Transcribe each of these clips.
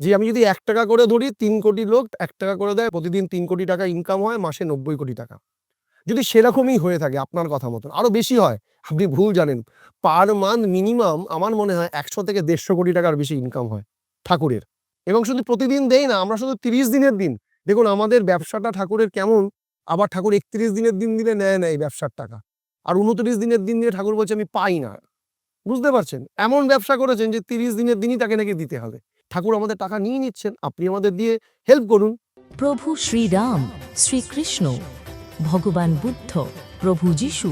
যে আমি যদি এক টাকা করে ধরি তিন কোটি লোক এক টাকা করে দেয়, প্রতিদিন তিন কোটি টাকা ইনকাম হয়, মাসে নব্বই কোটি টাকা। যদি সেরকমই হয়ে থাকে আপনার কথা মতন, আরও বেশি হয়, আপনি ভুল জানেন। পার মান্থ মিনিমাম আমার মনে হয় একশো থেকে দেড়শো কোটি টাকার বেশি ইনকাম হয় ঠাকুরের। এবং শুধু প্রতিদিন দেই না, আমরা শুধু তিরিশ দিনের দিন। দেখুন, আমাদের ব্যবসাটা ঠাকুরের কেমন, আবার ঠাকুর একত্রিশ দিনের দিন দিলে নেয় না এই ব্যবসার টাকা। আর উনত্রিশ দিনের দিন দিয়ে ঠাকুর বলছে, আমি পাই না। বুঝতে পারছেন? এমন ব্যবসা করেছেন যে তিরিশ দিনের দিনই তাকে নাকি দিতে হবে। ঠাকুর আমাদের টাকা নিয়ে নিচ্ছেন আপনি আমাদের দিয়ে হেল্প করুন। প্রভু শ্রীরাম শ্রীকৃষ্ণ ভগবান বুদ্ধ প্রভু যিশু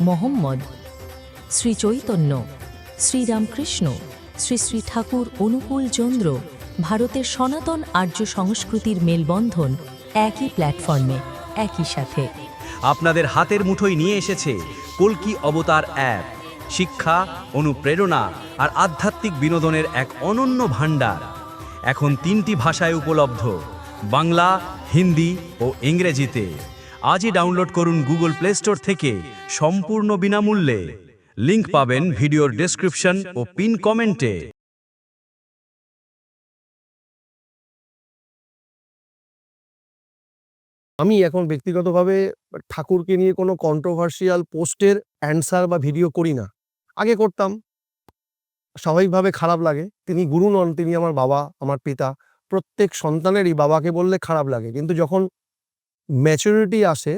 মোহাম্মদ শ্রী চৈতন্য শ্রীরামকৃষ্ণ শ্রী শ্রী ঠাকুর অনুকূল চন্দ্র ভারতের সনাতন আর্য সংস্কৃতির মেলবন্ধন একই প্ল্যাটফর্মে একই সাথে। আপনাদের হাতের মুঠোয় নিয়ে এসেছে কল্কি অবতার অ্যাপ শিক্ষা, অনুপ্রেরণা আর আধ্যাত্মিক বিনোদনের এক অনন্য ভাণ্ডার। এখন তিনটি ভাষায় উপলব্ধ, বাংলা, হিন্দি ও ইংরেজিতে। আজই ডাউনলোড করুন গুগল প্লে স্টোর থেকে সম্পূর্ণ বিনামূল্যে। লিংক পাবেন ভিডিওর ডেসক্রিপশন ও পিন কমেন্টে। আমি এখন ব্যক্তিগতভাবে ঠাকুরকে নিয়ে কোনো কন্ট্রোভার্সিয়াল পোস্টের অ্যান্সার বা ভিডিও করি না। আগে করতাম। স্বাভাবিকভাবে খারাপ লাগে। তিনি গুরু নন, তিনি আমার বাবা, আমার পিতা। প্রত্যেক সন্তানেরই বাবাকে বললে খারাপ লাগে। কিন্তু যখন ম্যাচুরিটি আসে,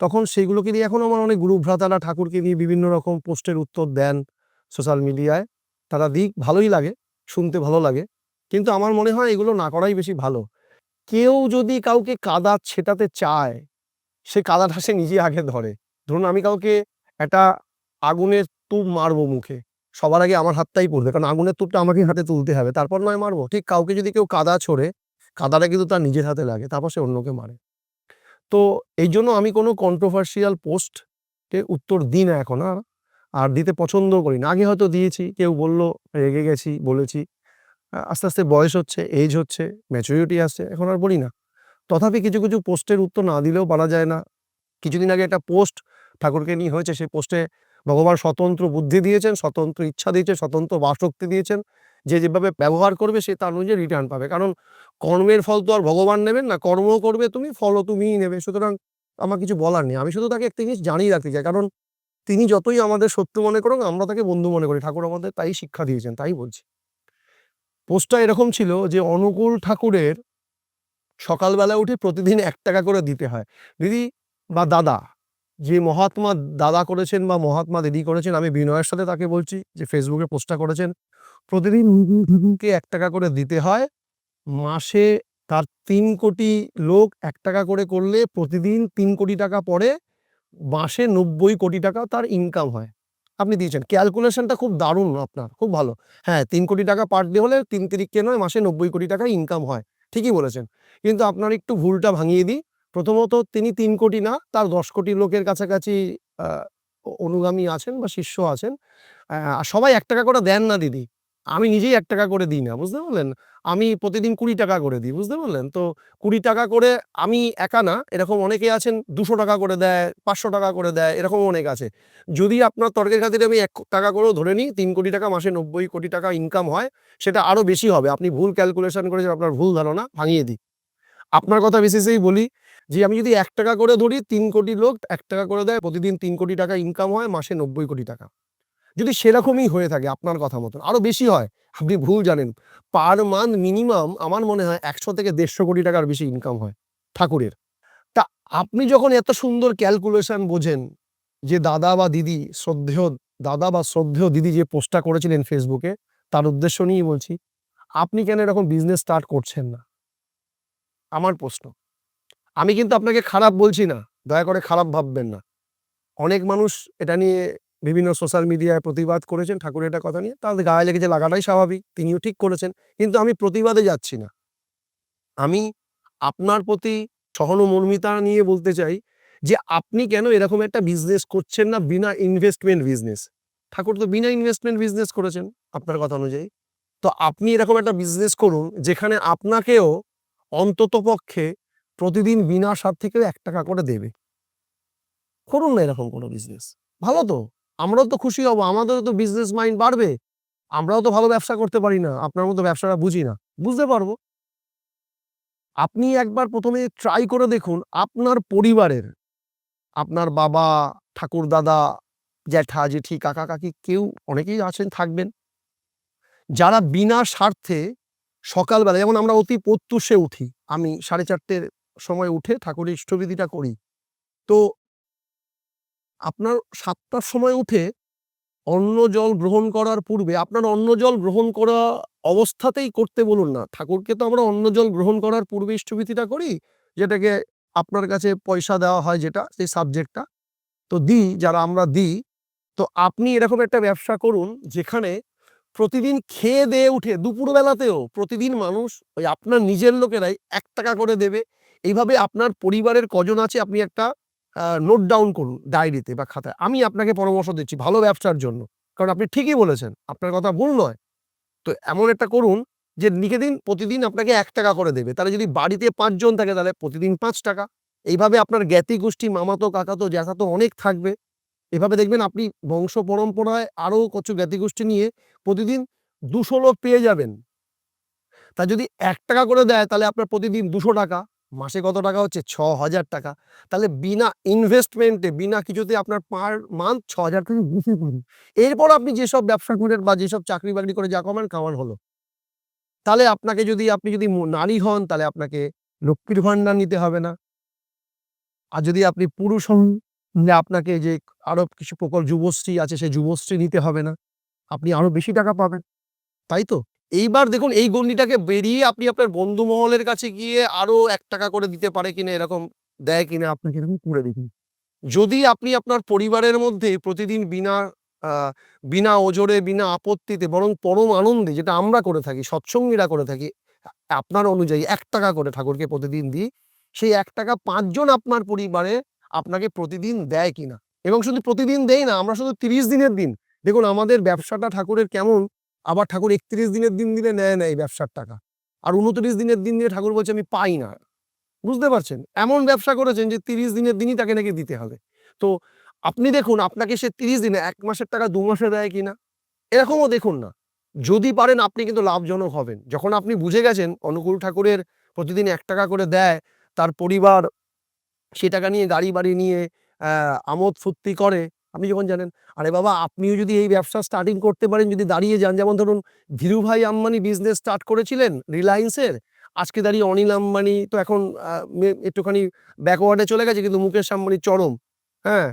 তখন সেইগুলোকে নিয়ে এখন আমার অনেক গুরু ভ্রাতারা ঠাকুরকে নিয়ে বিভিন্ন রকম পোস্টের উত্তর দেন সোশ্যাল মিডিয়ায় তারা দিক ভালোই লাগে, শুনতে ভালো লাগে। কিন্তু আমার মনে হয় এগুলো না করাই বেশি ভালো। কেউ যদি কাউকে কাদা ছেটাতে চায়, সে কাদাটা সে নিজে আগে ধরে। ধরুন আমি কাউকে একটা আগুনের তুপ মারবো মুখে। সবার আগে আমার হাতটাই পড়বে, কারণ আগুনের তুপটা আমাকে হাতে তুলতে হবে। তারপর নয় মারবো। ঠিক কাউকে যদি কেউ কাদা ছোড়ে, কাদাটা কিন্তু তার নিজের হাতে লাগে, তারপর সে অন্যকে মারে। তো এই জন্য আমি কোনো কন্ট্রোভার্সিয়াল পোস্টকে উত্তর দিই না এখন আর আর দিতে পছন্দ করি না। আগে হয়তো দিয়েছি, কেউ বলল, রেগে গেছি, বলেছি। আস্তে আস্তে বয়স হচ্ছে এজ হচ্ছে ম্যাচুরিটি আসছে, এখন আর বলি না। তথাপি কিছু কিছু পোস্টের উত্তর না দিলেও পারা যায় না। কিছুদিন আগে একটা পোস্ট ঠাকুরকে নিয়ে হয়েছে, সেই পোস্টে ভগবান স্বতন্ত্র বুদ্ধি দিয়েছেন, স্বতন্ত্র ইচ্ছা দিয়েছেন, স্বতন্ত্র বাসক্তি দিয়েছেন। যে যেভাবে ব্যবহার করবে, সে তার অনুযায়ী রিটার্ন পাবে। কারণ কর্মের ফল তো আর ভগবান নেবেন না কর্ম করবে তুমি, ফলও তুমিই নেবে। সুতরাং আমার কিছু বলার নেই। আমি শুধু তাকে একটা জিনিস জানিয়ে রাখতে চাই, কারণ তিনি যতই আমাদের শত্রু মনে করুন আমরা তাকে বন্ধু মনে করি। ঠাকুর আমাদের তাই শিক্ষা দিয়েছেন, তাই বলছি। পোস্টটা এরকম ছিল যে অনুকূল ঠাকুরের সকালবেলা উঠে প্রতিদিন এক টাকা করে দিতে হয়। দিদি বা দাদা যে মহাত্মা দাদা করেছেন বা মহাত্মা দিদি করেছেন, আমি বিনয়ের সাথে তাকে বলছি যে ফেসবুকে পোস্টটা করেছেন, প্রতিদিন অনুকূল ঠাকুরকে এক টাকা করে দিতে হয়? মাসে তার তিন কোটি লোক এক টাকা করে করলে প্রতিদিন তিন কোটি টাকা পরে মাসে নব্বই কোটি টাকা তার ইনকাম হয়। আপনি দিয়েছেন। ক্যালকুলেশনটা খুব দারুণ আপনার, খুব ভালো। হ্যাঁ তিন কোটি টাকা পার ডে হলে তিন তিরিখকে নয়, মাসে নব্বই কোটি টাকা ইনকাম হয়। ঠিকই বলেছেন। কিন্তু আপনার একটু ভুলটা ভাঙিয়ে দিই। প্রথমত তিনি তিন কোটি না, তার দশ কোটি লোকের কাছাকাছি অনুগামী আছেন বা শিষ্য আছেন। আর সবাই এক টাকা করে দেন না দিদি। আমি নিজেই এক টাকা করে দিই না, বুঝতে পারলেন? আমি প্রতিদিন কুড়ি টাকা করে দিই, বুঝতে পারলেন? তো কুড়ি টাকা করে আমি একা না, এরকম অনেকে আছেন, দুশো টাকা করে দেয়, পাঁচশো টাকা করে দেয় এরকম অনেক আছে। যদি আপনার তর্কের খাতিরে আমি এক টাকা করেও ধরে নিই, তিন কোটি টাকা মাসে নব্বই কোটি টাকা ইনকাম হয়, সেটা আরও বেশি হবে। আপনি ভুল ক্যালকুলেশন করেছেন, আপনার ভুল ধারণা ভাঙিয়ে দিই। আপনার কথা বেসিসেই বলি যে আমি যদি এক টাকা করে ধরি তিন কোটি লোক এক টাকা করে দেয়, প্রতিদিন তিন কোটি টাকা ইনকাম হয়, মাসে নব্বই কোটি টাকা। যদি সেরকমই হয়ে থাকে আপনার কথা মতন, আরও বেশি হয়, আপনি ভুল জানেন। পার মান্থ মিনিমাম আমার মনে হয় একশো থেকে দেড়শো কোটি টাকার বেশি ইনকাম হয় ঠাকুরের। তা আপনি যখন এত সুন্দর ক্যালকুলেশন বোঝেন যে দাদা বা দিদি শ্রদ্ধেয়, দাদা বা শ্রদ্ধেয় দিদি যে পোস্টটা করেছিলেন ফেসবুকে তার উদ্দেশ্য নিয়েই বলছি, আপনি কেন এরকম বিজনেস স্টার্ট করছেন না? আমার প্রশ্ন। আমি কিন্তু আপনাকে খারাপ বলছি না, দয়া করে খারাপ ভাববেন না। অনেক মানুষ এটা নিয়ে বিভিন্ন সোশ্যাল মিডিয়ায় প্রতিবাদ করেছেন, ঠাকুরের এটা কথা নিয়ে, তাদের গায়ে লেগেছে লাগাটাই স্বাভাবিক, তিনিও ঠিক করেছেন, কিন্তু আমি প্রতিবাদে যাচ্ছি না। আমি আপনার প্রতি সহানুমর্মিতা নিয়ে বলতে চাই যে, আপনি কেন এরকম একটা বিজনেস করছেন না বিনা ইনভেস্টমেন্ট বিজনেস ঠাকুর তো বিনা ইনভেস্টমেন্ট বিজনেস করেছেন আপনার কথা অনুযায়ী। তো আপনি এরকম একটা বিজনেস করুন, যেখানে আপনাকেও অন্তত পক্ষে প্রতিদিন বিনা স্বাদ থেকেও এক টাকা করে দেবে। করুন না এরকম কোনো বিজনেস ভালো তো। আমরাও তো খুশি হব, আমাদেরও তো বিজনেস মাইন্ড বাড়বে। আমরাও তো ভালো ব্যবসা করতে পারি না, আপনার মতো ব্যবসাটা বুঝি না। বুঝতে পারব। আপনি একবার প্রথমে ট্রাই করে দেখুন আপনার পরিবারের, আপনার বাবা, ঠাকুর দাদা, জ্যাঠা, জেঠি, কাকা, কাকি, কেউ অনেকেই আছেন, থাকবেন। যারা বিনা স্বার্থে সকালবেলা, যেমন আমরা অতি প্রত্যুষে উঠি, আমি সাড়ে চারটের সময় উঠে ঠাকুরের ইষ্টবিধিটা করি। তো আপনার সাতটার সময় উঠে অন্ন জল গ্রহণ করার পূর্বে আপনার অন্ন জল গ্রহণ করা অবস্থাতেই করতে বলুন না। ঠাকুরকে তো আমরা অন্ন জল গ্রহণ করার পূর্বে ইষ্টবিধিটা করি, যেটাকে আপনার কাছে পয়সা দেওয়া হয় যেটা, সেই সাবজেক্টটা। তো দিই, যারা আমরা দিই, তো আপনি এরকম একটা ব্যবসা করুন যেখানে প্রতিদিন খেয়ে দিয়ে উঠে, দুপুরবেলাতেও প্রতিদিন মানুষ ওই আপনার নিজের লোকেরাই এক টাকা করে দেবে এইভাবে আপনার পরিবারের কজন আছে আপনি একটা নোট ডাউন করুন ডায়েরিতে বা খাতায়। আমি আপনাকে পরামর্শ দিচ্ছি ভালো ব্যবসার জন্য। কারণ আপনি ঠিকই বলেছেন, আপনার কথা ভুল নয়। তো এমন একটা করুন যে লিখে দিন, প্রতিদিন আপনাকে এক টাকা করে দেবে। তাহলে যদি বাড়িতে পাঁচজন থাকে তাহলে প্রতিদিন পাঁচ টাকা। এইভাবে আপনার জ্ঞাতি গোষ্ঠী, মামাতো, কাকাতো, জ্যাঠাতো অনেক থাকবে। এভাবে দেখবেন আপনি বংশ পরম্পরায় আরও কিছু জ্ঞাতি গোষ্ঠী নিয়ে প্রতিদিন দুশো লোক পেয়ে যাবেন। তা যদি এক টাকা করে দেয় তাহলে আপনার প্রতিদিন দুশো টাকা। মাসে কত টাকা হচ্ছে? ছ হাজার টাকা। তাহলে বিনা ইনভেস্টমেন্টে বিনা কিছুতে আপনার পার মান্থ ছ হাজার টাকা বুঝে পাবেন। এরপর আপনি যেসব ব্যবসা করেন বা যেসব চাকরি বাকরি করে যা কমান, কামান হলো। তাহলে আপনাকে যদি, আপনি যদি নারী হন, তাহলে আপনাকে লক্ষ্মীর ভাণ্ডার নিতে হবে না। আর যদি আপনি পুরুষ হন আপনাকে যে আরও কিছু প্রকল্প, যুবশ্রী আছে সেই যুবশ্রী নিতে হবে না। আপনি আরও বেশি টাকা পাবেন। তাই তো? এইবার দেখুন, এই গণ্ডিটাকে বেরিয়ে আপনি আপনার বন্ধু মহলের কাছে গিয়ে আরও এক টাকা করে দিতে পারে কিনা, এরকম দেয় কিনা আপনাকে এরকম করে দেখুন। যদি আপনি আপনার পরিবারের মধ্যে প্রতিদিন বিনা বিনা ওজরে, বিনা আপত্তিতে, বরং পরম আনন্দে, যেটা আমরা করে থাকি, সৎসঙ্গীরা করে থাকি, আপনার অনুযায়ী এক টাকা করে ঠাকুরকে প্রতিদিন দিই, সেই এক টাকা পাঁচজন আপনার পরিবারে আপনাকে প্রতিদিন দেয় কিনা? এবং শুধু প্রতিদিন দেয় না, আমরা শুধু তিরিশ দিনের দিন। দেখুন, আমাদের ব্যবসাটা ঠাকুরের কেমন আবার ঠাকুর একত্রিশ দিনের দিন দিলে নেয় নেয় ব্যবসার টাকা। আর উনত্রিশ দিনের দিন দিয়ে ঠাকুর বলছে, আমি পাই না। বুঝতে পারছেন? এমন ব্যবসা করেছেন যে তিরিশ দিনের দিনই তাকে নাকি দিতে হবে। তো আপনি দেখুন, আপনাকে সে তিরিশ দিনে এক মাসের টাকা দু মাসে দেয় কিনা? এরকমও দেখুন না। যদি পারেন আপনি কিন্তু লাভজনক হবেন। যখন আপনি বুঝে গেছেন, অনুকূল ঠাকুরের প্রতিদিন এক টাকা করে দেয়, তার পরিবার সে টাকা নিয়ে গাড়ি বাড়ি নিয়ে আমোদ ফুর্তি করে আপনি যখন জানেন, আরে বাবা, আপনিও যদি এই ব্যবসা স্টার্টিং করতে পারেন, যদি দাঁড়িয়ে যান। যেমন ধরুন ধীরুভাই আম্বানি বিজনেস স্টার্ট করেছিলেন রিলায়েন্সের আজকে দাঁড়িয়ে অনিল আম্বানি তো এখন একটুখানি ব্যাকওয়ার্ডে চলে গেছে, কিন্তু মুকেশ আম্বানি চরম। হ্যাঁ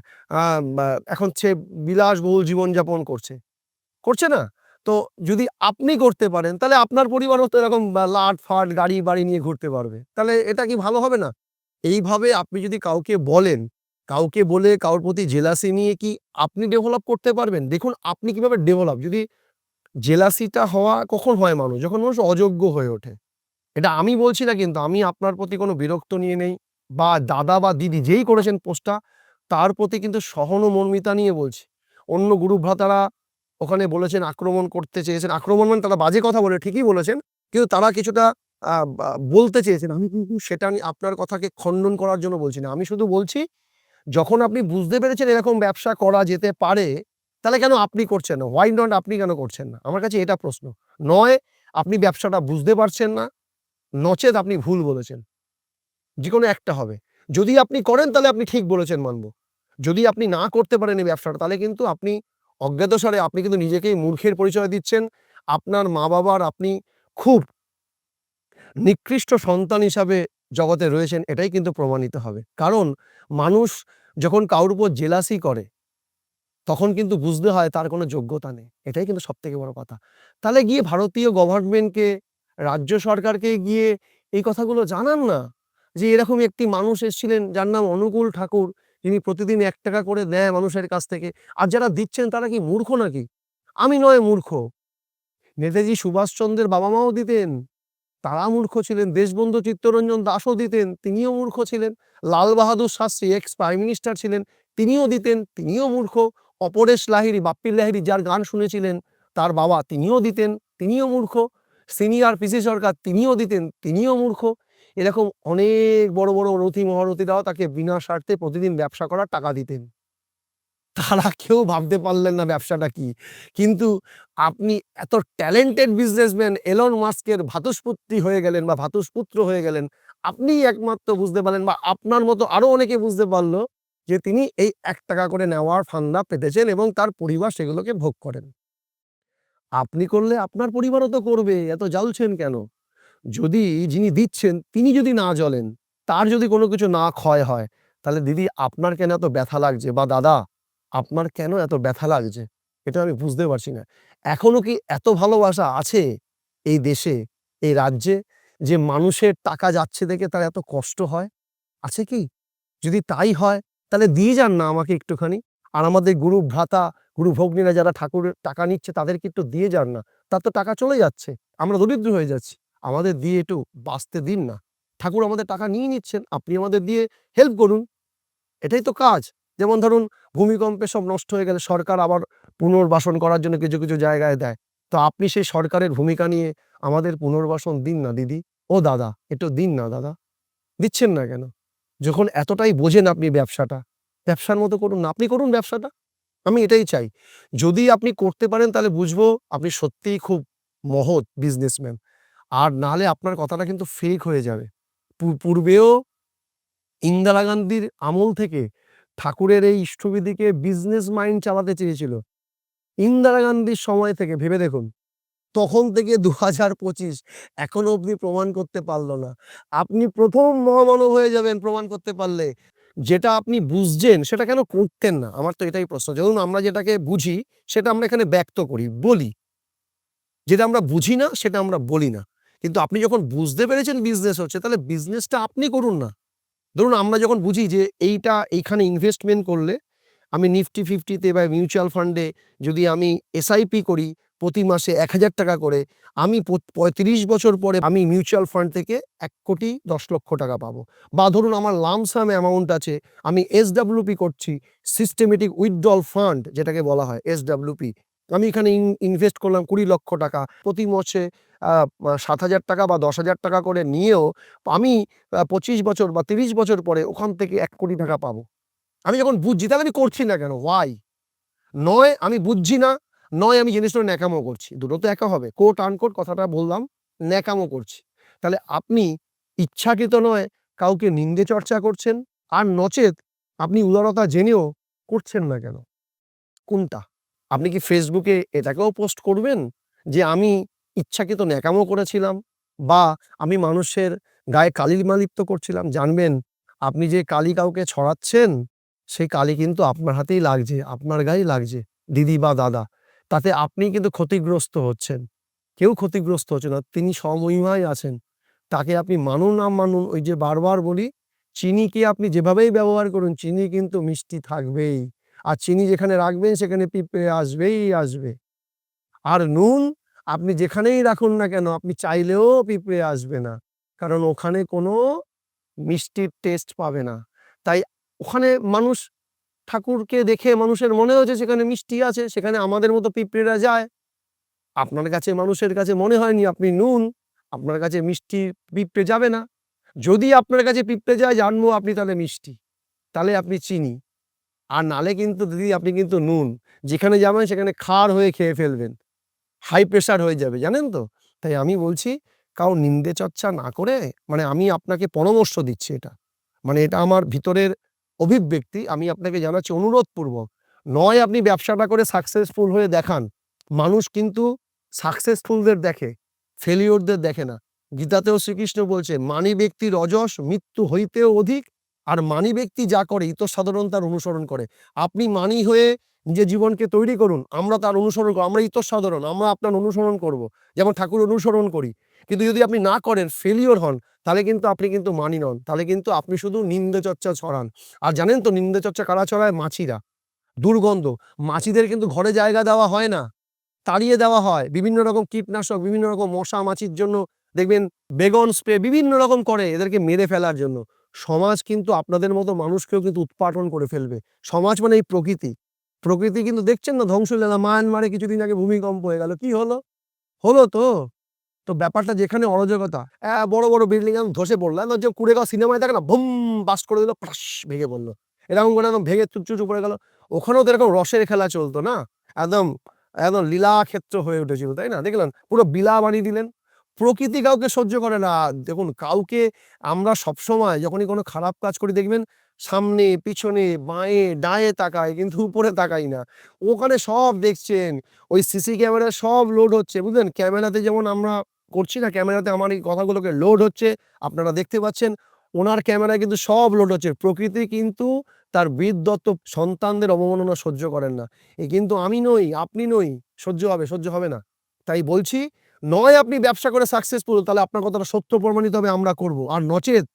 এখন সে বিলাসবহুল জীবনযাপন করছে। করছে না? তো যদি আপনি করতে পারেন, তাহলে আপনার পরিবারও তো এরকম লাট, ফাট, গাড়ি, বাড়ি নিয়ে ঘুরতে পারবে। তাহলে এটা কি ভালো হবে না? এইভাবে আপনি যদি কাউকে বলেন কাউকে বলে কারোর প্রতি জেলাসি নিয়ে কি আপনি ডেভেলপ করতে পারবেন? দেখুন, আপনি কীভাবে ডেভেলপ যদি জেলাসিটা হওয়া কখন হয় মানুষ? যখন মানুষ অযোগ্য হয়ে ওঠে। এটা আমি বলছি না কিন্তু, আমি আপনার প্রতি কোনো বিরক্ত নিয়ে নেই বা দাদা বা দিদি যেই করেছেন পোস্টটা, তার প্রতি কিন্তু সহনমর্মিতা নিয়ে বলছি। অন্য গুরু ভ্রাতারা ওখানে বলেছেন আক্রমণ করতে চেয়েছেন। আক্রমণ মানে তারা বাজে কথা বলে ঠিকই বলেছেন, কিন্তু তারা কিছুটা বলতে চেয়েছেন। আমি কিন্তু সেটা আপনার কথাকে খণ্ডন করার জন্য বলছি না। আমি শুধু বলছি যখন আপনি বুঝতে পেরেছেন এরকম ব্যবসা করা যেতে পারে, তাহলে কেন আপনি করছেন না? হোয়াই নট আপনি কেন করছেন না? আমার কাছে এটা প্রশ্ন। নয়, আপনি ব্যবসাটা বুঝতে পারছেন না, নচেত আপনি ভুল বলেছেন। যে কোনো একটা হবে। যদি আপনি করেন, তাহলে আপনি ঠিক বলেছেন মানবো। যদি আপনি না করতে পারেন এই ব্যবসাটা, তাহলে কিন্তু আপনি অজ্ঞাতসারে আপনি কিন্তু নিজেকেই মূর্খের পরিচয় দিচ্ছেন। আপনার মা বাবার আপনি খুব নিকৃষ্ট সন্তান হিসাবে জগতে রয়েছেন, এটাই কিন্তু প্রমাণিত হবে। কারণ মানুষ যখন কারোর উপর জেলাসি করে, তখন কিন্তু বুঝতে হয় তার কোনো যোগ্যতা নেই। এটাই কিন্তু সব থেকে বড় কথা। তাহলে গিয়ে ভারতীয় গভর্নমেন্টকে রাজ্য সরকারকে গিয়ে এই কথাগুলো জানান না? যে এরকম একটি মানুষ এসেছিলেন যার নাম অনুকূল ঠাকুর, যিনি প্রতিদিন এক টাকা করে দেয় মানুষের কাছ থেকে। আর যারা দিচ্ছেন তারা কি মূর্খ নাকি? আমি নয় মূর্খ। নেতাজি সুভাষচন্দ্রের বাবা মাও দিতেন। তারা মূর্খ ছিলেন, দেশবন্ধু চিত্তরঞ্জন দাসও দিতেন, তিনিও মূর্খ ছিলেন, Lal Bahadur Shastri ex prime minister ছিলেন, তিনিও দিতেন, তিনিও মূর্খ, অপরেশ লাহিড়ী, বাপ্পি লাহিড়ী যার গান শুনেছিলেন, তার বাবা তিনিও দিতেন, তিনিও মূর্খ, সিনিয়র পিসি সরকার তিনিও দিতেন, তিনিও মূর্খ। এরকম অনেক বড় বড় রথী মহারথীরাও তাকে বিনা স্বার্থে প্রতিদিন ব্যবসা করার টাকা দিতেন। তারা কেউ ভাবতে পারলেন না ব্যবসাটা কি। কিন্তু আপনি এত ট্যালেন্টেড বিজনেসম্যান এলন মাস্কের ভাতুষপুত্রী হয়ে গেলেন বা ভাতুষপুত্র হয়ে গেলেন, আপনিই একমাত্র বুঝতে পারলেন বা আপনার মতো আরও অনেকে বুঝতে পারল যে তিনি এই এক টাকা করে নেওয়ার ফান্দা পেতেছেন এবং তার পরিবার সেগুলোকে ভোগ করেন। আপনি করলে আপনার পরিবারও তো করবে, এত জ্বালছেন কেন? যদি যিনি দিচ্ছেন, তিনি যদি না জ্বলেন, তার যদি কোনো কিছু না ক্ষয় হয়, তাহলে দিদি আপনার কেন এত ব্যথা লাগছে? বা দাদা আপনার কেন এত ব্যথা লাগছে? এটা আমি বুঝতে পারছি না। এখনও কি এত ভালোবাসা আছে এই দেশে, এই রাজ্যে, যে মানুষের টাকা যাচ্ছে দেখে তার এত কষ্ট হয়? আছে কি? যদি তাই হয়, তাহলে দিয়ে যান না আমাকে একটুখানি। আর আমাদের গুরু ভ্রাতা, গুরু ভগ্নীরা যারা ঠাকুরের টাকা নিচ্ছে তাদেরকে একটু দিয়ে যান না। তার তো টাকা চলে যাচ্ছে। আমরা দরিদ্র হয়ে যাচ্ছি। আমাদের দিয়ে একটু বাঁচতে দিন না। ঠাকুর আমাদের টাকা নিয়ে নিচ্ছেন, আপনি আমাদের দিয়ে হেল্প করুন। এটাই তো কাজ। যেমন ধরুন, ভূমিকম্পে সব নষ্ট হয়ে গেলে সরকার আবার পুনর্বাসন করার জন্য কিছু কিছু জায়গায় দেয়। তো আপনি সেই সরকারের ভূমিকা নিয়ে আমাদের পুনর্বাসন দিন না, দিদি। ও দাদা, একটু দিন না, দাদা। দিচ্ছেন না কেন? যখন এতটাই বোঝেন আপনি ব্যবসাটা, ব্যবসার মতো করুন না। আপনি করুন ব্যবসাটা। আমি এটাই চাই। যদি আপনি করতে পারেন তাহলে বুঝব আপনি সত্যিই খুব মহৎ বিজনেসম্যান আর নাহলে আপনার কথাটা কিন্তু ফেক হয়ে যাবে। পূর্বেও ইন্দিরা গান্ধীর আমল থেকে ঠাকুরের এই ইষ্টবিধিকে বিজনেস মাইন্ড চালাতে চেয়েছিল। ইন্দিরা গান্ধীর সময় থেকে, ভেবে দেখুন, তখন থেকে দু হাজার পঁচিশ এখনও অবধি প্রমাণ করতে পারল না। আপনি প্রথম মহামানব হয়ে যাবেন প্রমাণ করতে পারলে। যেটা আপনি বুঝছেন, সেটা কেন করতেন না? আমার তো এটাই প্রশ্ন। ধরুন, আমরা যেটাকে বুঝি, সেটা আমরা এখানে ব্যক্ত করি, বলি। যেটা আমরা বুঝি না, সেটা আমরা বলি না। কিন্তু আপনি যখন বুঝতে পেরেছেন বিজনেস হচ্ছে, তাহলে বিজনেসটা আপনি করুন না। ধরুন আমরা যখন বুঝি যে এইটা এইখানে ইনভেস্টমেন্ট করলে আমি নিফটি ফিফটিতে বা মিউচুয়াল ফান্ডে যদি আমি এসআইপি করি প্রতি মাসে এক হাজার টাকা করে, আমি পঁয়ত্রিশ বছর পরে আমি মিউচুয়াল ফান্ড থেকে এক কোটি দশ লক্ষ টাকা পাবো। বা ধরুন আমার লামসাম অ্যামাউন্ট আছে, আমি এসডাব্লিউপি করছি সিস্টেমেটিক উইথড্রল ফান্ড যেটাকে বলা হয় এসডাব্লিউপি আমি এখানে ইনভেস্ট করলাম কুড়ি লক্ষ টাকা। প্রতি মাসে সাত হাজার টাকা বা দশ হাজার টাকা করে নিয়েও আমি পঁচিশ বছর বা তিরিশ বছর পরে ওখান থেকে এক কোটি টাকা পাবো। আমি যখন বুঝছি, তাহলে আমি করছি না কেন? ওয়াই নয়, আমি বুঝছি না, নয়, আমি জিনিসটা ন্যাকামো করছি। দুটো তো একা হবে। কোট আনকোট কথাটা বললাম, ন্যাকামো করছি। তাহলে আপনি ইচ্ছাকৃত নয়, কাউকে নিন্দে চর্চা করছেন, আর নচেত আপনি উদারতা জেনেও করছেন না কেন? কোনটা? আপনি কি ফেসবুকে এটাকেও পোস্ট করবেন? যে আমি ইচ্ছাকৃত ন্যাকামো করেছিলাম বা আমি মানুষের গায়ে কালির মালিপ্ত করছিলাম। জানবেন, আপনি যে কালি কাউকে ছড়াচ্ছেন সেই কালি কিন্তু আপনার হাতেই লাগছে, আপনার গায়েই লাগছে, দিদি বা দাদা। তাতে আপনি কিন্তু ক্ষতিগ্রস্ত হচ্ছেন। কেউ ক্ষতিগ্রস্ত হচ্ছে না, তিনি সমহিমায় আছেন। তাকে আপনি মানুন না মানুন, ওই যে বারবার বলি চিনিকে আপনি যেভাবেই ব্যবহার করুন, চিনি কিন্তু মিষ্টি থাকবেই। আর চিনি যেখানে রাখবেন সেখানে পিঁপড়ে আসবেই আসবে। আর নুন আপনি যেখানেই রাখুন না কেন, আপনি চাইলেও পিঁপড়ে আসবে না। কারণ ওখানে কোনো মিষ্টির টেস্ট পাবে না। তাই ওখানে মানুষ ঠাকুরকে দেখে মানুষের মনে হচ্ছে সেখানে মিষ্টি আছে, সেখানে আমাদের মতো পিঁপড়েরা যায়। আপনার কাছে মানুষের কাছে মনে হয়নি আপনি নুন, আপনার কাছে মিষ্টি পিঁপড়ে যাবে না। যদি আপনার কাছে পিঁপড়ে যায়, জানব আপনি তাহলে মিষ্টি। তাহলে আপনি চিনি। আর নালে কিন্তু দিদি আপনি কিন্তু নুন। যেখানে যাবেন সেখানে খার হয়ে খেয়ে ফেলবেন। হাই প্রেশার হয়ে যাবে, জানেন তো? তাই আমি বলছি, কাউ নিন্দে চর্চা না করে মানে আমি আপনাকে পরামর্শ দিচ্ছি এটা। মানে এটা আমার ভিতরের অভিব্যক্তি, আমি আপনাকে জানাচ্ছি অনুরোধপূর্বক। নয়, আপনি ব্যবসাটা করে সাকসেসফুল হয়ে দেখান। মানুষ কিন্তু সাকসেসফুলদের দেখে ফেলিওরদের দেখে না। গীতাতেও শ্রীকৃষ্ণ বলছে মানি ব্যক্তির অজস মৃত্যু হইতেও অধিক আর মানি ব্যক্তি যা করে ইতর সাধারণ তার অনুসরণ করে। আপনি মানি হয়ে নিজের জীবনকে তৈরি করুন, আমরা তার অনুসরণ করব আমরা ইতর সাধারণ আমরা আপনার অনুসরণ করব। যেমন ঠাকুর অনুসরণ করি। কিন্তু যদি আপনি না করেন ফেলিওর হন, তাহলে কিন্তু আপনি কিন্তু মানি নন, তাহলে কিন্তু আপনি শুধু নিন্দে চর্চা ছড়ান। আর জানেন তো নিন্দে চর্চা কারা ছড়ায়? মাছিরা। দুর্গন্ধ। মাছিদের কিন্তু ঘরে জায়গা দেওয়া হয় না, তাড়িয়ে দেওয়া হয়। বিভিন্ন রকম কীটনাশক, বিভিন্ন রকম মশা মাছির জন্য দেখবেন, বেগন স্প্রে বিভিন্ন রকম করে এদেরকে মেরে ফেলার জন্য। সমাজ কিন্তু আপনাদের মতো মানুষকেও কিন্তু উৎপাটন করে ফেলবে। সমাজ মানে এই প্রকৃতি। প্রকৃতি কিন্তু দেখছেন না ধ্বংসলীলা মায়ানমারে কিছুদিন আগে ভূমিকম্প হয়ে গেল, কি হলো? হলো তো। তো ব্যাপারটা যেখানে অরাজকতা বড় বড় বিল্ডিং একদম ধসে পড়ল একদম যে কুড়েগাঁও সিনেমায় দেখে না, ভুম, বাস করে দিল প্রাস ভেঙে পড়ল। এরকম করে একদম ভেঙে চুচুচু পড়ে গেল। ওখানেও তো এরকম রসের খেলা চলতো না? একদম একদম লীলা ক্ষেত্র হয়ে উঠেছিল, তাই না? দেখলেন, পুরো বিলা বানিয়ে দিলেন। প্রকৃতি কাউকে সহ্য করে না। দেখুন, কাউকে আমরা সবসময় যখনই কোনো খারাপ কাজ করি, দেখবেন সামনে, পিছনে, বাঁয়ে, ডায়ে তাকায়, কিন্তু উপরে তাকাই না। ওখানে সব দেখছেন, ওই সিসি ক্যামেরা সব লোড হচ্ছে। বুঝলেন? ক্যামেরাতে যেমন আমরা করছি না, ক্যামেরাতে আমার এই কথাগুলোকে লোড হচ্ছে। আপনারা দেখতে পাচ্ছেন, ওনার ক্যামেরায় কিন্তু সব লোড হচ্ছে। প্রকৃতি কিন্তু তার বীরদত্ত সন্তানদের অবমাননা সহ্য করেন না। এ কিন্তু আমি নই, আপনি নই, সহ্য হবে সহ্য হবে না। তাই বলছি নয় আপনি ব্যবসা করে সাকসেসফুল তাহলে আপনার কথাটা সত্য প্রমাণিত হবে, আমরা করব। আর নচেত,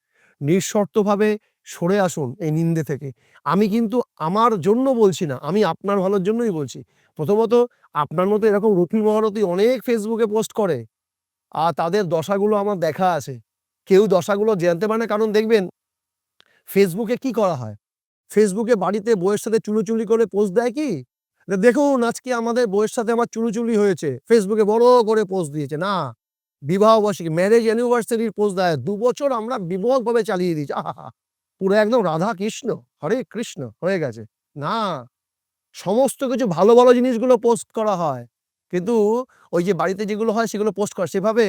নিঃশর্তভাবে সরে আসুন এই নিন্দে থেকে। আমি কিন্তু আমার জন্য বলছি না, আমি আপনার ভালোর জন্যই বলছি। প্রথমত, আপনার মতো এরকম রুথি মহারথী অনেক ফেসবুকে পোস্ট করে, আর তাদের দশাগুলো আমার দেখা আছে। কেউ দশাগুলো জানতে পারে না, কারণ দেখবেন ফেসবুকে কি করা হয়? ফেসবুকে বাড়িতে বইয়ের সাথে চুলোচুলি করে পোস্ট দেয় কি? দেখুন, আজকে আমাদের বইয়ের সাথে আমার চুলোচুলি হয়েছে। ফেসবুকে বড় করে পোস্ট দিয়েছে। না, বিবাহ বার্ষিকী ম্যারেজ অ্যানিভার্সারির পোস্ট দেয়। দু বছর আমরা বিবলভাবে চালিয়ে দিয়েছি। আহা পুরো একদম রাধা কৃষ্ণ, হরে কৃষ্ণ হয়ে গেছে। না, সমস্ত কিছু ভালো ভালো জিনিসগুলো পোস্ট করা হয়। কিন্তু ওই যে বাড়িতে যেগুলো হয় সেগুলো পোস্ট করে। সেভাবে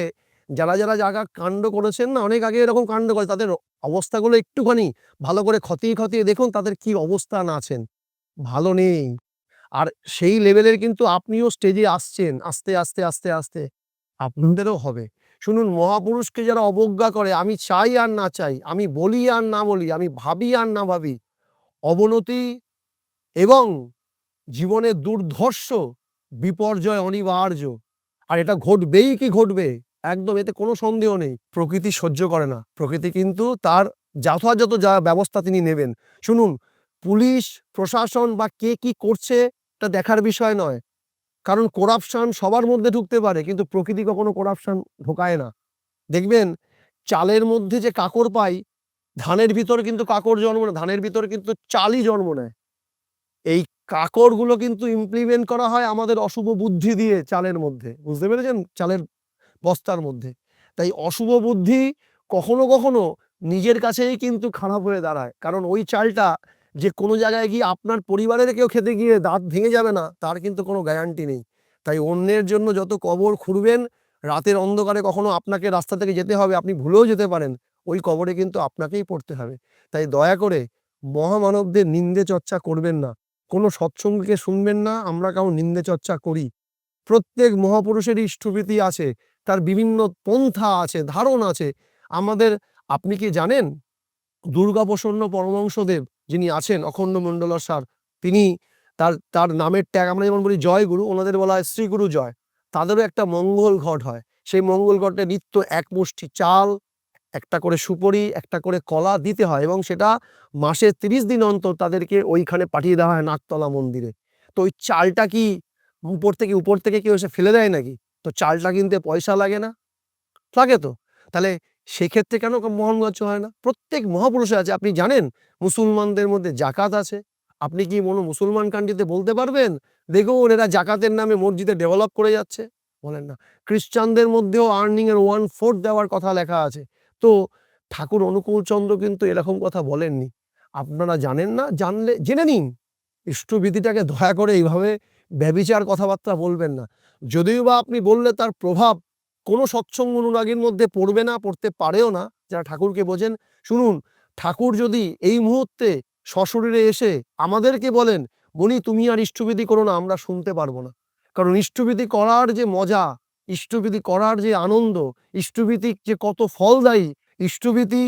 যারা যারা জায়গা কাণ্ড করেছেন না, অনেক আগে এরকম কাণ্ড করে, তাদের অবস্থাগুলো একটুখানি ভালো করে খতিয়ে খতিয়ে দেখুন, তাদের কি অবস্থান আছেন। ভালো নেই। আর সেই লেভেলের কিন্তু আপনিও স্টেজে আসছেন, আস্তে আস্তে আস্তে আস্তে। আপনাদেরও হবে। শুনুন, মহাপুরুষকে যারা অবজ্ঞা করে, আমি চাই আর না চাই, আমি বলি আর না বলি, আমি ভাবি আর না ভাবি, অবনতি এবং জীবনের দুর্ধর্ষ, বিপর্যয় অনিবার্য। আর এটা ঘটবেই কি ঘটবে? একদম, এতে কোনো সন্দেহ নেই। প্রকৃতি সহ্য করে না। প্রকৃতি কিন্তু তার যথাযথ যা ব্যবস্থা তিনি নেবেন। শুনুন, পুলিশ, প্রশাসন বা কে কি করছে তা দেখার বিষয় নয়। কারণ করাপশান সবার মধ্যে ঢুকতে পারে, কিন্তু প্রকৃতি কখনো করাপশন ঢোকায় না। দেখবেন, চালের মধ্যে যে কাকর পাই, ধানের ভিতর কিন্তু কাকর জন্ম নেয়, ধানের ভিতর কিন্তু চালই জন্ম নেয়। এই কাকরগুলো কিন্তু ইমপ্লিমেন্ট করা হয় আমাদের অশুভ বুদ্ধি দিয়ে চালের মধ্যে। বুঝতে পেরেছেন? চালের বস্তার মধ্যে। তাই অশুভ বুদ্ধি কখনো কখনো নিজের কাছেই কিন্তু খারাপ হয়ে দাঁড়ায়। কারণ ওই চালটা যে কোনো জায়গায় গিয়ে আপনার পরিবারের কেউ খেতে গিয়ে দাঁত ভেঙে যাবে না, তার কিন্তু কোনো গ্যারান্টি নেই। তাই অন্যের জন্য যত কবর খুঁড়বেন, রাতের অন্ধকারে কখনো আপনাকে রাস্তা থেকে যেতে হবে, আপনি ভুলেও যেতে পারেন, ওই কবরে কিন্তু আপনাকেই পড়তে হবে। তাই দয়া করে মহামানবদের নিন্দে চর্চা করবেন না। কোনো সৎসঙ্গীকে শুনবেন না, আমরা কারও নিন্দে চর্চা করি। প্রত্যেক মহাপুরুষের ইষ্টভীতি আছে, তার বিভিন্ন পন্থা আছে, ধারণ আছে। আমাদের, আপনি কি জানেন? দুর্গাপ্রসন্ন পরমংশদেব যিনি আছেন অখণ্ড মণ্ডলার সার তিনি তার তার নামের ট্যাগ আমরা যেমন বলি জয় গুরু, ওনাদের বলা হয় শ্রীগুরু জয়। তাদেরও একটা মঙ্গল ঘট হয়। সেই মঙ্গল ঘটে নিত্য এক মুষ্টি চাল, একটা করে সুপরি, একটা করে কলা দিতে হয় এবং সেটা মাসে তিরিশ দিন অন্তর তাদেরকে ওইখানে পাঠিয়ে দেওয়া হয় নাকতলা মন্দিরে। তো ওই চালটা কি উপর থেকে উপর থেকে কেউ এসে ফেলে দেয় নাকি? তো চালটা কিনতে পয়সা লাগে না? লাগে তো। তাহলে সেক্ষেত্রে কেন মোহনগঞ্জ হয় না? প্রত্যেক মহাপুরুষে আছে। আপনি জানেন, মুসলমানদের মধ্যে জাকাত আছে। আপনি কি কোনো মুসলমান কান্ট্রিতে বলতে পারবেন? দেখুন, এরা জাকাতের নামে মসজিদে ডেভেলপ করে যাচ্ছে। বলেন না। খ্রিস্টানদের মধ্যেও আর্নিং এর ওয়ান ফোর্থ দেওয়ার কথা লেখা আছে। তো, ঠাকুর অনুকূল চন্দ্র কিন্তু এরকম কথা বলেননি। আপনারা জানেন না? জানলে, জেনে নিন। ইষ্টবিধিটাকে দয়া করে এইভাবে ব্যবিচার কথাবার্তা বলবেন না। যদিও বা আপনি বললে তার প্রভাব কোনো সৎসঙ্গ অনুরাগীর মধ্যে পড়বে না, পড়তে পারেও না। যারা ঠাকুরকে বোঝেন, শুনুন, ঠাকুর যদি এই মুহূর্তে সশরীরে এসে আমাদেরকে বলেন মনি তুমি আর ইষ্টবিধি করো না, আমরা শুনতে পারব না। কারণ ইষ্টবিধি করার যে মজা, ইষ্টবিধি করার যে আনন্দ, ইষ্টবিধি যে কত ফলদায়ী, ইষ্টবিধি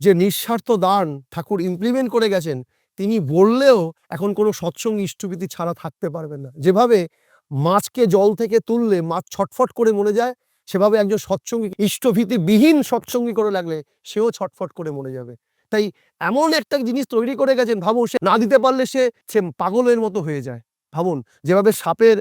যে নিঃস্বার্থ দান ঠাকুর ইমপ্লিমেন্ট করে গেছেন, তিনি বললেও এখন কোনো সৎসঙ্গ ইষ্টবিধি ছাড়া থাকতে পারবেন না। যেভাবে মাছকে জল থেকে তুললে মাছ ছটফট করে মরে যায় সেভাবে একজন সৎসঙ্গী ইষ্টভীতি বিহীন সৎসঙ্গী করে লাগলে সেও ছটফট করে মরে যাবে। তাই এমন একটা জিনিস তৈরি করে গেছেন, ভাবুন, সে না দিতে পারলে সে সে পাগলের মতো হয়ে যায়। ভাবুন, যেভাবে সাপের,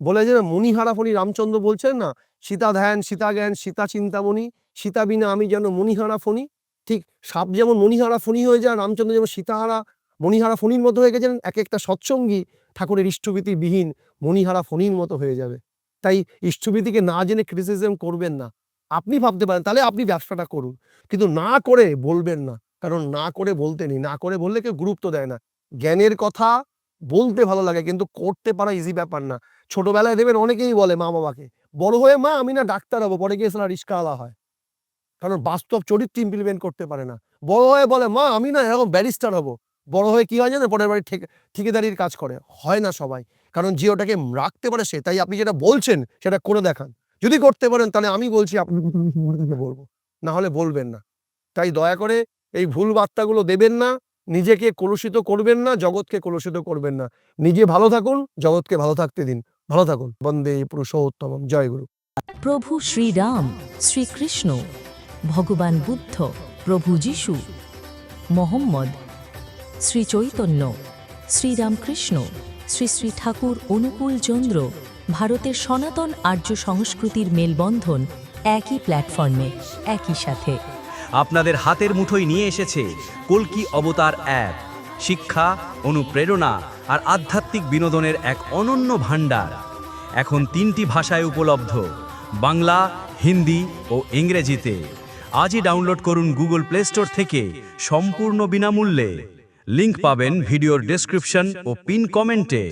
বলে যে মণিহারা ফণি রামচন্দ্র বলছেন না, সীতা ধ্যান, সীতা জ্ঞান, সীতা চিন্তামণি, সীতা বিনা আমি যেন মণিহারা ফণি। ঠিক, সাপ যেমন মণিহারা ফণি হয়ে যায়, রামচন্দ্র যেমন সীতাহারা, মণিহারা ফণির মতো হয়ে গেছেন এক একটা সৎসঙ্গী ঠাকুরের ইষ্টভীতি বিহীন মণিহারা ফণির মতো হয়ে যাবে। তাই ইষ্টভীতিকে না জেনে ক্রিটিসিজম করবেন না। আপনি ভাবতে পারেন, তাহলে আপনি ব্যবসাটা করুন। কিন্তু না করে বলবেন না। কারণ না করে বলতে নেই। না করে বললে কেউ গুরুত্ব দেয় না। জ্ঞানের কথা বলতে ভালো লাগে, কিন্তু করতে পারা ইজি ব্যাপার না। ছোটবেলায় দেবেন অনেকেই বলে মা বাবাকে বড় হয়ে মা, আমি না ডাক্তার হব, পরে গিয়ে না রিস্কাওয়ালা হয়। কারণ বাস্তব চরিত্র ইমপ্লিমেন্ট করতে পারে না। বড় হয়ে বলে, মা, আমি না এরকম ব্যারিস্টার হব। বড় হয়ে কি হয় জানেন? পরের বাড়ি ঠিক, ঠিকাদারির কাজ করে। হয় না সবাই। কারণ যে ওটাকে রাখতে পারে সে, তাই আপনি যেটা বলছেন সেটা করে দেখান। যদি করতে পারেন তাহলে আমি বলছি বলব। না হলে বলবেন না। তাই দয়া করে এই ভুল বার্তাগুলো দেবেন না, নিজেকে কলুষিত করবেন না, জগৎকে কলুষিত করবেন না। নিজে ভালো থাকুন, জগৎকে ভালো থাকতে দিন। ভালো থাকুন। বন্দে পুরুষোত্তম জয় গুরু। প্রভু শ্রীরাম, শ্রীকৃষ্ণ, ভগবান বুদ্ধ, প্রভু যিশু, মোহাম্মদ, শ্রী চৈতন্য, শ্রীরামকৃষ্ণ শ্রী শ্রী ঠাকুর অনুকূল চন্দ্র, ভারতের সনাতন আর্য সংস্কৃতির মেলবন্ধন একই প্ল্যাটফর্মে, একই সাথে। আপনাদের হাতের মুঠোয় নিয়ে এসেছে কলকি অবতার অ্যাপ। শিক্ষা, অনুপ্রেরণা আর আধ্যাত্মিক বিনোদনের এক অনন্য ভাণ্ডার। এখন তিনটি ভাষায় উপলব্ধ, বাংলা, হিন্দি ও ইংরেজিতে। আজই ডাউনলোড করুন গুগল প্লে স্টোর থেকে সম্পূর্ণ বিনামূল্যে। লিংক পাবেন ভিডিওর ডেসক্রিপশন ও পিন কমেন্টে